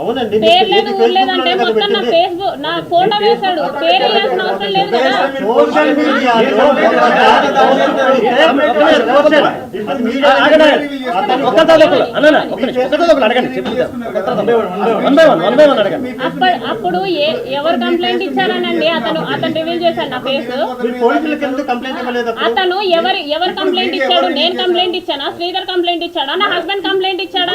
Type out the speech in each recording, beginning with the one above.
అవునండి మొత్తం నా. ఫేస్బుక్ నా ఫోటో వేశాడు పేరు వేయాల్సిన అవసరం లేదు కదా సోషల్ మీడియా అప్పుడు ఎవరు కంప్లైంట్ ఇచ్చారనండి అతను అతను రివీల్ చేశాడు నా ఫేస్? అతను ఎవరు ఎవరు కంప్లైంట్ ఇచ్చాడు నేను కంప్లైంట్ ఇచ్చానా శ్రీధర్ కంప్లైంట్ ఇచ్చాడా నా హస్బెండ్ కంప్లైంట్ ఇచ్చాడా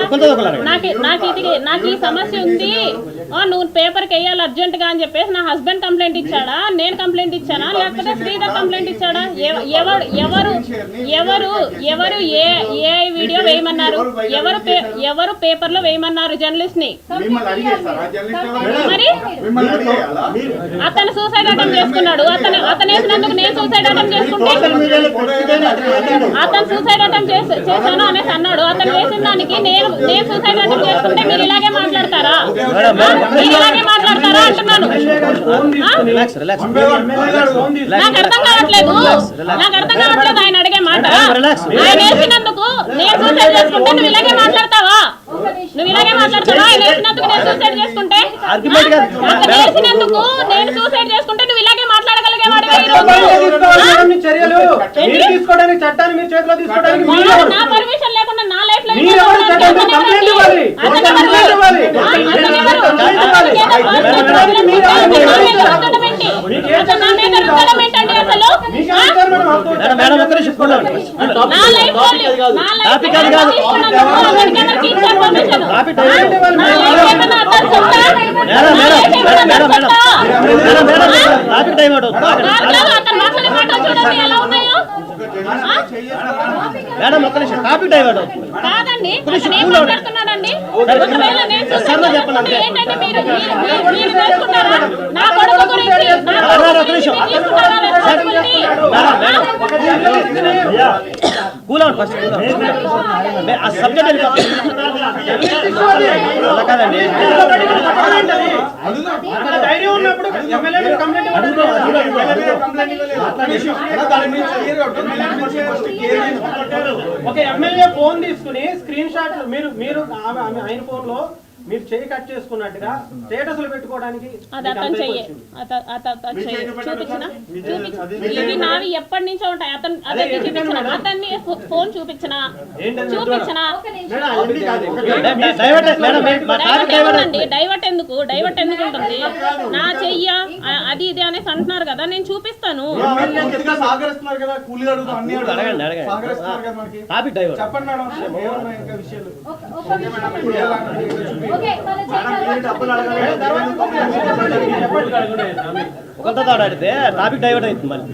నాకు నాకు ఇది నాకు ఈ సమస్య ఉంది ఆ, నువ్వు పేపర్కి వేయాలి అర్జెంట్గా అని చెప్పేసి నా హస్బెండ్ కంప్లైంట్ ఇచ్చాడా? నేను కంప్లైంట్ ఇచ్చానా? లేకపోతే శ్రీధర్ కంప్లైంట్ ఇచ్చాడా? ఎవ- ఎవరు ఎవరు ఎవరు ఎవరు ఏ ఏ వీడియో వేయమన్నారు? ఎవరు పే- ఎవరు పేపర్లో వేయమన్నారు జర్నలిస్ట్ని? మరి? అతను సూసైడ్ అటెంప్ట్ చేసుకున్నాడు. అతను అతను వేసినందుకు నేను సూసైడ్ అటెంప్ట్ చేసుకుంటే అతను సూసైడ్ అటెంప్ట్ చేసి చేశాను అనేసి అన్నాడు. అతను వేసిన దానికి నేను నేను సూసైడ్ అటెంప్ట్ చేసుకుంటే మీరు ఇలాగే మాట్లాడతారా? ఇలాగే మాట్లాడతారా అంటున్నాను ఆ? రిలాక్స్ రిలాక్స్ నాకు అర్థం కావట్లేదు నాకు అర్థం కావట్లేదు ఆయన అడిగే మాట ఆయన వేసినందుకు నేను సూసైడ్ చేసుకుంటే నువ్వు ఇలాగే మాట్లాడతావా నువ్వు ఇలాగే మాట్లాడతావా ఆయన వేసినందుకు నేను సూసైడ్ చేసుకుంటే Argument కాదు. అతను వేసినందుకు నేను సూసైడ్ చేసుకుంటే నువ్వు ఇలాగే మాట్లాడగలిగేవాడు చట్టాన్ని మీరు తీసుకోవడానికి చట్టాన్ని మీరు చేతిలో తీసుకోవడానికి? నా పర్మిషన్ లేకుండా నా లైఫ్లో టైం అవుతుంది? మేడం ఒక్క నిమిషం. టాపిక్ టైం అవుట్ అవుతుంది. కాదండి అతను ఏం మాట్లాడుతున్నాడండి ఒకవేళ నేను చెప్పండి అంతే. ఏంటంటే మీరు మీరు- మీరు- మీరు వేసుకుంటారా నా కొడుకు గురించి నా మేడం, కొడుకు ఒక్క నిమిషం. గురించి తీసుకుంటారా? responsibility? కూల్ అవుట్ ఫస్ట్ ఆ సబ్జెక్ట్ అలా కాదండి. అక్కడ ధైర్యం ఉన్నప్పుడు ఎమ్మెల్యే కంప్లైంట్. ఒక ఎమ్మెల్యే ఫోన్ తీసుకుని స్క్రీన్ షాట్ మీరు మీరు ఆయన ఫోన్లో మీరు చేయి కట్ చేసుకున్నట్టుగా స్టేటస్లు పెట్టుకోవడానికి అది అతను అంత చెయ్యి అతను చెయ్యి. చూపించిన? అది చూపించిన ఇవి నావి ఎప్పటి నుంచో ఉంటాయి. అతను అతన్ని చూపించిన. అతన్ని ఫో- ఫోన్ చూపించిన. డైవర్ట్ ఎందుకు? డైవర్ట్ ఎందుకు ఉంటుంది? నా చెయ్య? అది ఇది అనేసి అంటున్నారు కదా నేను చూపిస్తాను. చెప్పండి మేడం ఏమన్నా ఇంకా విషయాలు ఓకే మన మేడం, డబ్బులు అడగాలి. కొంత ఆడితే టాపిక్ డైవర్ట్ అవుతుంది మళ్ళీ.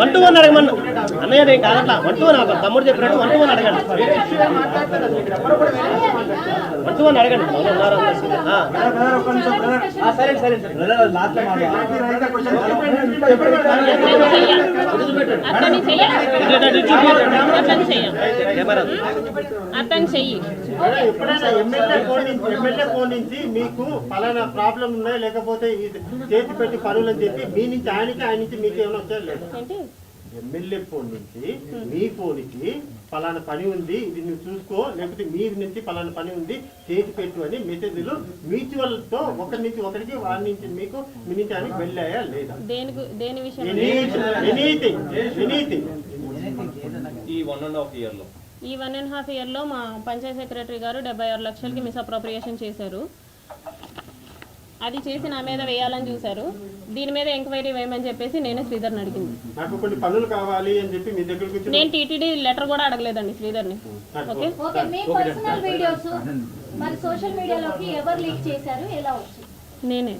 వన్ టు వన్ అడగమన్నా. అన్నయ్య నేను కాదట్లా. వన్ టు వన్ తమ్ముడు చెప్పినట్టు వన్ టు వన్ అడగండి వన్ అడగండి ఉన్నారు సరే సరే అతన్ని చెయ్య ఎమ్మెల్యే ఫోన్ నుంచి ఎమ్మెల్యే ఫోన్ నుంచి మీకు పలానా ప్రాబ్లం ఉన్నాయి లేకపోతే చేతి పెట్టి పనులు అని చెప్పి మీ నుంచి ఆయనకి ఆయన నుంచి మీకు ఏమైనా వచ్చారు ఎమ్మెల్యే ఫోన్ నుంచి మీ ఫోన్కి పలానా పని ఉంది ఇది నువ్వు చూసుకో లేకపోతే మీ నుంచి పలానా పని ఉంది చేతి పెట్టు అని మెసేజ్లు మ్యూచువల్తో ఒకరి నుంచి ఒకరికి వారి నుంచి మీకు మీ నుంచి ఆయనకి వెళ్ళాయా లేదా ఈ వన్ అండ్ హాఫ్ ఇయర్లో. ఈ వన్ అండ్ హాఫ్ ఇయర్లో మా పంచాయత్ సెక్రటరీ గారు డెబ్బై ఆరు లక్షలకి మిస్అప్రోప్రియేషన్ చేశారు. అది చేసి నా మీద వేయాలని చూశారు. దీని మీద ఎంక్వైరీ వేయమని చెప్పేసి నేనే శ్రీధర్ని అడిగింది. నాకు కొన్ని పనులు కావాలి అని చెప్పి మీ దగ్గరకు వచ్చి నేను టీటీడీ లెటర్ కూడా అడగలేదండి శ్రీధర్ని. ఓకే. ఓకే? మీ పర్సనల్ వీడియోస్ మరి సోషల్ మీడియాలోకి ఎవరు లీక్ చేశారు? ఎలా వచ్చింది నేనే.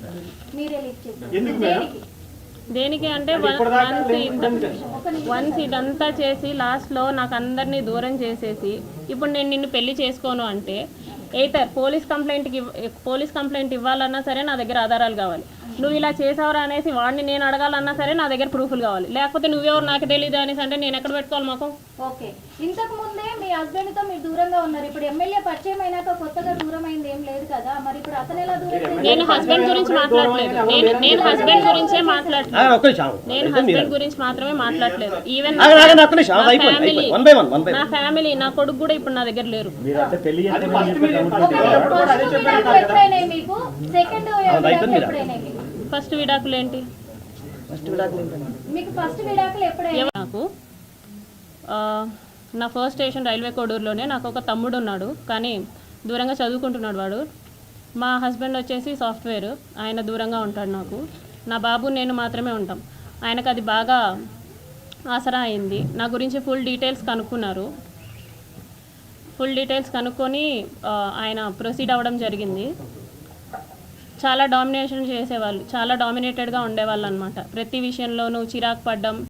మీరే లీక్ చేశారు. ఎందుకు మేడం? దేనికి? దేనికి అంటే వన్స్ ఇదంతా చేసి లాస్ట్లో నాకు అందరినీ దూరం చేసేసి ఇప్పుడు నేను నిన్ను పెళ్ళి చేసుకోను అంటే ఎయితర్ పోలీస్ కంప్లైంట్కి పోలీస్ కంప్లైంట్ ఇవ్వాలన్నా సరే నా దగ్గర ఆధారాలు కావాలి. నువ్వు ఇలా చేసావురా అనేసి వాడిని నేను అడగాలన్నా సరే నా దగ్గర ప్రూఫ్లు కావాలి. లేకపోతే నువ్వెవరు నాకు తెలియదు అనేసి అంటే నేను ఎక్కడ పెట్టుకోవాలి మాకు? ఓకే. ఇంతకు ముందే మీ హస్బెండ్తో మీరు దూరంగా ఉన్నారు. ఇప్పుడు ఎమ్మెల్యే పరిచయం అయినాక కొత్తగా దూరం కదా మరి ఇప్పుడు అతను ఎలా దూరం నేను హస్బెండ్ గురించి మాట్లాడలేదు. నేను నేను హస్బెండ్ గురించే మాట్లాడలేదు. నేను హస్బెండ్ గురించి మాత్రమే మాట్లాడలేదు. ఈవెన్ నా ఫ్యామిలీ నా కొడుకు కూడా ఇప్పుడు నా దగ్గర లేరు. అది ఫస్ట్ విడాకులు ఏంటి? నాకు ఆ, నా ఫస్ట్ స్టేషన్ రైల్వే కోడూరులోనే నాకు ఒక తమ్ముడు ఉన్నాడు. కానీ దూరంగా చదువుకుంటున్నాడు వాడు. మా హస్బెండ్ వచ్చేసి సాఫ్ట్వేర్. ఆయన దూరంగా ఉంటాడు నాకు. నా బాబు నేను మాత్రమే ఉంటాం. ఆయనకు అది బాగా ఆసరా అయింది. నా గురించి ఫుల్ డీటెయిల్స్ కనుక్కున్నారు. ఫుల్ డీటెయిల్స్ కనుక్కొని ఆయన ప్రొసీడ్ అవ్వడం జరిగింది. చాలా డామినేషన్ చేసేవాళ్ళు చాలా డామినేటెడ్గా ఉండేవాళ్ళు అనమాట ప్రతి విషయంలోనూ చిరాకు పడ్డం